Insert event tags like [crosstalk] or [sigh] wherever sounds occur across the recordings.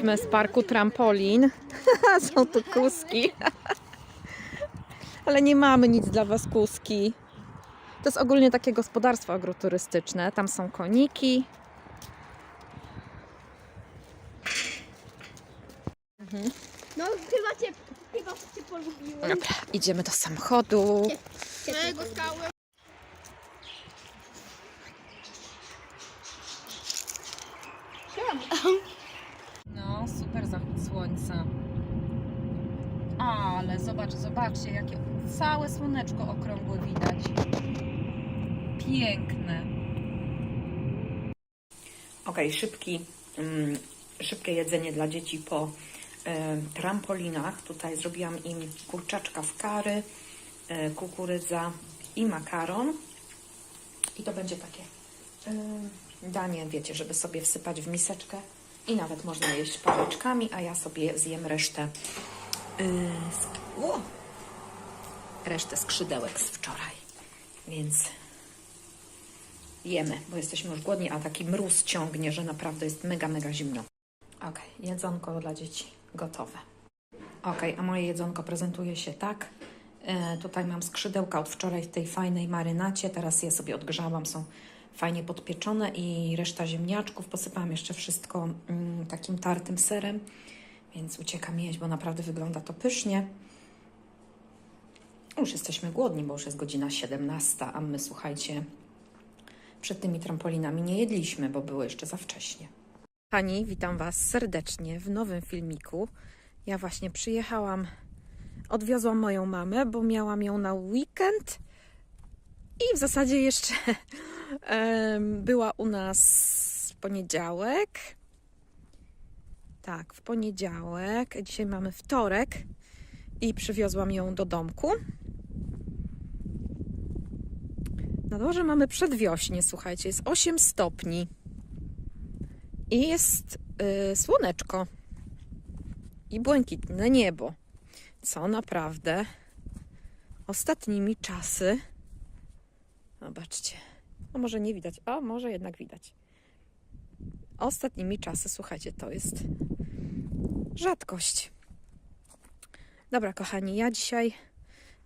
Kupmy z parku trampolin. Są tu kuski. Ale nie mamy nic dla Was kuski. To jest ogólnie takie gospodarstwo agroturystyczne. Tam są koniki. No chyba cię, chyba cię polubiłem. Dobra, idziemy do samochodu. Mego skały. No, super zachód słońca. Ale zobacz, zobaczcie, jakie całe słoneczko okrągłe widać. Piękne. Ok, szybki, mm, szybkie jedzenie dla dzieci po e, trampolinach. Tutaj zrobiłam im kurczaczka w kary, e, kukurydza i makaron. I to będzie takie e, danie, wiecie, żeby sobie wsypać w miseczkę i nawet można jeść pałeczkami, a ja sobie zjem resztę sk- o! resztę skrzydełek z wczoraj. Więc jemy, bo jesteśmy już głodni, a taki mróz ciągnie, że naprawdę jest mega, mega zimno. Ok, jedzonko dla dzieci gotowe. Ok, a moje jedzonko prezentuje się tak. E, tutaj mam skrzydełka od wczoraj w tej fajnej marynacie. Teraz je sobie odgrzałam, są fajnie podpieczone i reszta ziemniaczków. Posypałam jeszcze wszystko mm, takim tartym serem, więc uciekam jeść, bo naprawdę wygląda to pysznie. Już jesteśmy głodni, bo już jest godzina 17, a my słuchajcie, przed tymi trampolinami nie jedliśmy, bo było jeszcze za wcześnie. Pani, witam Was serdecznie w nowym filmiku. Ja właśnie przyjechałam, odwiozłam moją mamę, bo miałam ją na weekend i w zasadzie jeszcze [laughs] była u nas w poniedziałek. Tak, w poniedziałek. Dzisiaj mamy wtorek i przywiozłam ją do domku. Na dworze mamy przedwiośnie, słuchajcie, jest 8 stopni. I jest y, słoneczko. I błękitne niebo, co naprawdę ostatnimi czasy, zobaczcie, no może nie widać, a może jednak widać. Ostatnimi czasy, słuchajcie, to jest rzadkość. Dobra, kochani, ja dzisiaj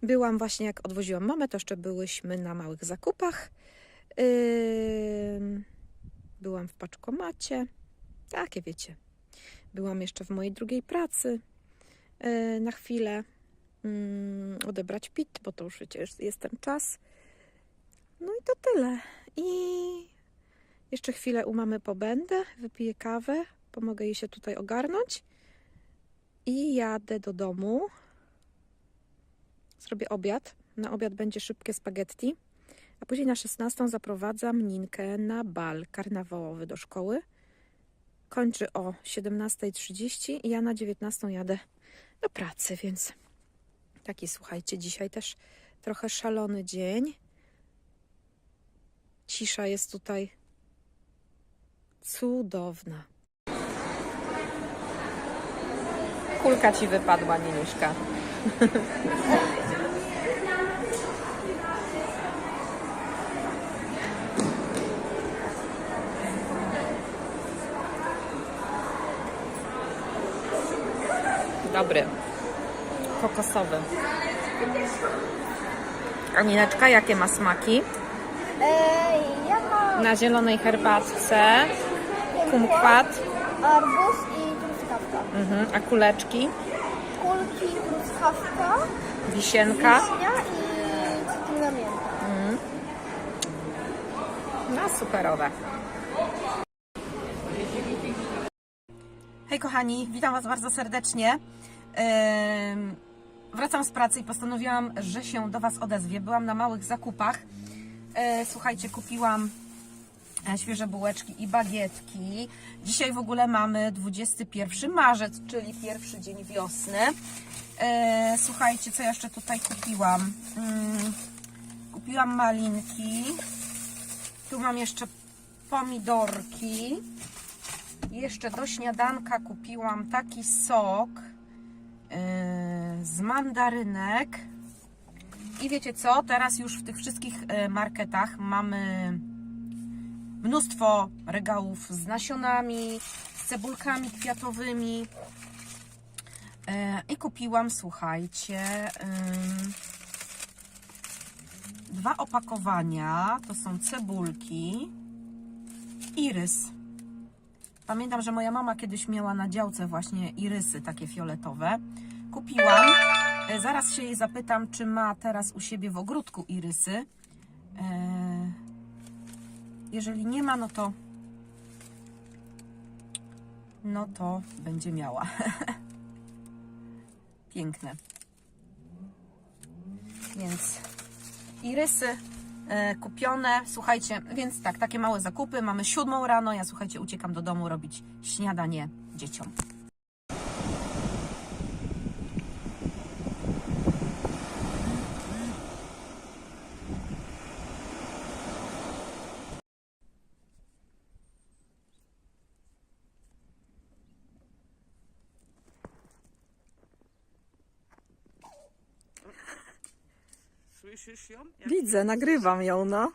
byłam właśnie, jak odwoziłam mamę, to jeszcze byłyśmy na małych zakupach. Byłam w paczkomacie. Takie wiecie. Byłam jeszcze w mojej drugiej pracy yy, na chwilę. mm, odebrać pit, bo to już jest- jest ten czas. No i to tyle. I jeszcze chwilę u mamy pobędę, wypiję kawę, pomogę jej się tutaj ogarnąć i jadę do domu. Zrobię obiad. Na obiad będzie szybkie spaghetti. A później na 16 zaprowadzam Ninkę na bal karnawałowy do szkoły. Kończy o 17.30 i ja na 19 jadę do pracy, więc taki słuchajcie, dzisiaj też trochę szalony dzień. Cisza jest tutaj cudowna. Kulka ci wypadła, Nieniuszka. [laughs] Dobry. Kokosowy. A Nineczka, jakie ma smaki? Ej, ja mam Na zielonej herbatce, kumkwat, arbuz i truskawka. mhm. a kuleczki, Kulki, truskawka, wisienka. wiśnia i cytryna mięta. No superowe. Kochani, witam Was bardzo serdecznie. Wracam z pracy i postanowiłam, że się do Was odezwie. Byłam na małych zakupach. E, Słuchajcie, kupiłam e, świeże bułeczki i bagietki. Dzisiaj w ogóle mamy 21 marzec, czyli pierwszy dzień wiosny. E, Słuchajcie, co jeszcze tutaj kupiłam? Mm, Kupiłam malinki. Tu mam jeszcze pomidorki. Jeszcze do śniadanka kupiłam taki sok yy, z mandarynek. I wiecie co? Teraz już w tych wszystkich yy, marketach mamy mnóstwo regałów z nasionami, z cebulkami kwiatowymi. E, I kupiłam, słuchajcie, dwa opakowania. To są cebulki i rys. Pamiętam, że moja mama kiedyś miała na działce właśnie irysy takie fioletowe. Kupiłam. E, Zaraz się jej zapytam, czy ma teraz u siebie w ogródku irysy. E, Jeżeli nie ma, no to no to będzie miała. [laughs] Piękne. Więc irysy kupione. Słuchajcie, więc tak, takie małe zakupy. Mamy siódmą rano. Ja słuchajcie, uciekam do domu robić śniadanie dzieciom. Słyszysz ją? Jak Widzę, nagrywam ją, no.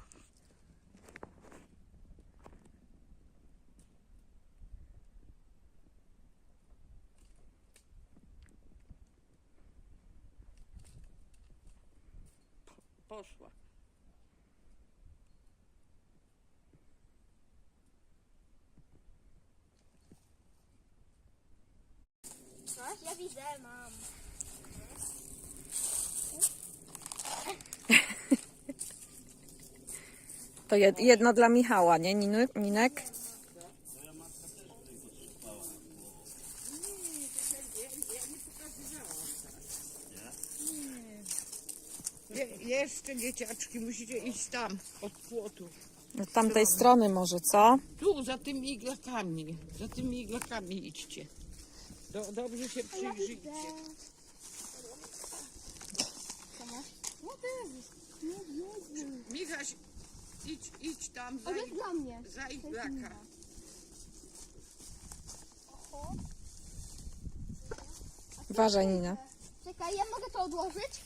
poszła. Coś? Ja widzę, mam. [laughs] To jed- jedno dla Michała, nie, Ninu- Ninek? Je, jeszcze dzieciaczki, musicie iść tam, od płotu. Z tamtej strony może, co? Tu, za tymi iglakami. Za tymi iglakami idźcie. Do, dobrze się przyjrzyjcie. No to jest. Nie, nie, nie. Michaś, idź, idź tam za, On jest ig- dla mnie. za iglaka. Uważaj, Nina. Czekaj, ja mogę to odłożyć?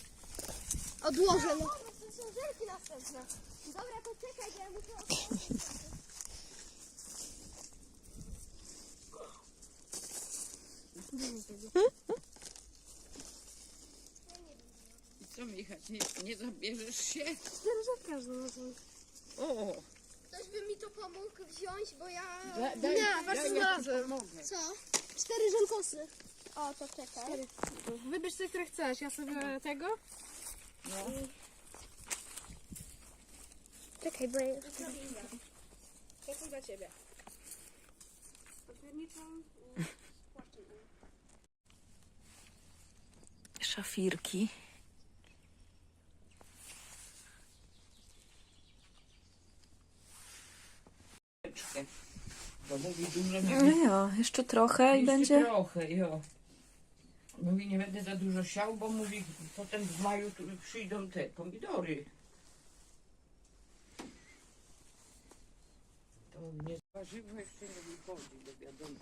Odłożę. No. To są żelki następne. Dobra, to czekaj, ja muszę... I co Michaś, nie, nie zabierzesz się? Żelka znalazłam. O, Ktoś by mi to pomógł wziąć, bo ja... da, daj, Nie, daj, ja ci znalazłem. pomogę. Co? Cztery żelkosy. O, to czekaj. Wybierz sobie, które chcesz. Ja sobie tego. No. Czekaj, bo ja... To są dla ciebie. [laughs] Szafirki. Czekaj. Bo mówi dużo nie No jo, jeszcze trochę i Jeszcze będzie... trochę, jo. Mówi, nie będę za dużo siał, bo mówi, potem w maju tu przyjdą te pomidory. To nie warzywo jeszcze nie wychodzi, bo wiadomo.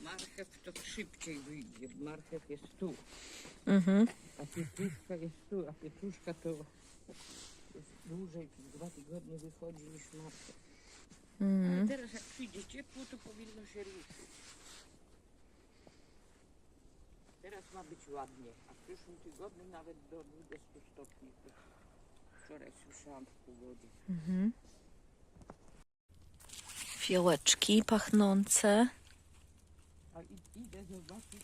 Marchew to szybciej wyjdzie. Marchew jest tu, Mhm. a pietruszka jest tu, a pietruszka to jest dłużej, dwa tygodnie wychodzi niż marchew. Ale teraz jak przyjdzie ciepło, to powinno się ruszyć. Teraz ma być ładnie, a w przyszłym tygodniu nawet do 20 stopni. To Wczoraj słyszałam w pogodzie. Fiołeczki pachnące. A i- idę zobaczyć.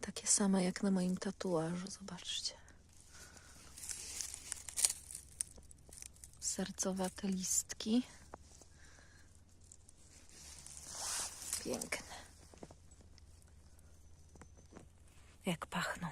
Takie same jak na moim tatuażu, zobaczcie. Sercowate listki. Piękne. Jak pachną.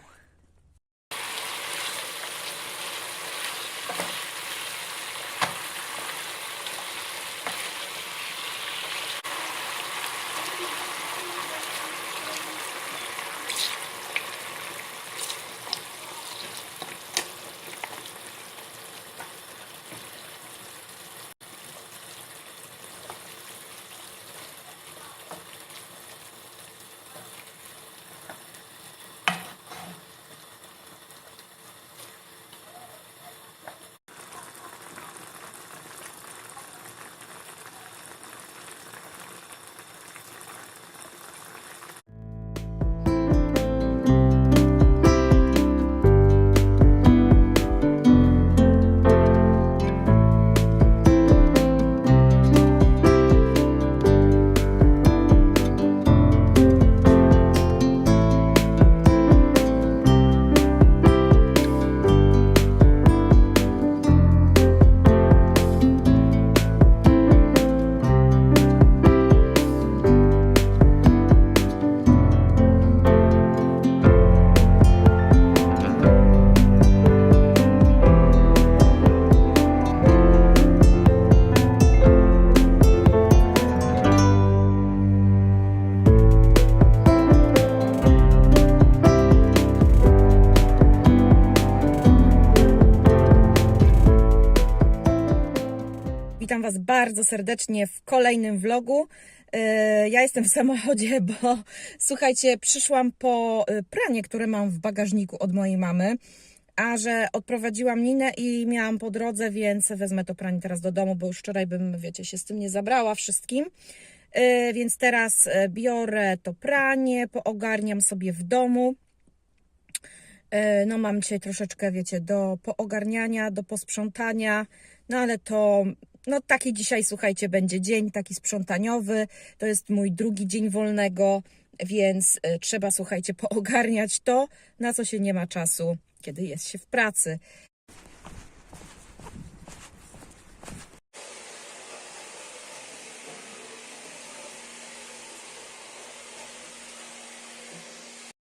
Bardzo serdecznie w kolejnym vlogu. E, Ja jestem w samochodzie, [laughs] bo słuchajcie, przyszłam po e, pranie, które mam w bagażniku od mojej mamy, a że odprowadziłam Ninę i miałam po drodze, więc wezmę to pranie teraz do domu, bo już wczoraj bym, wiecie, się z tym nie zabrała wszystkim. E, Więc teraz biorę to pranie, poogarniam sobie w domu. No mam dzisiaj troszeczkę, wiecie, do poogarniania, do posprzątania, no ale to, no taki dzisiaj, słuchajcie, będzie dzień taki sprzątaniowy, to jest mój drugi dzień wolnego, więc e, trzeba, słuchajcie, [laughs] poogarniać to, na co się nie ma czasu, kiedy jest się w pracy.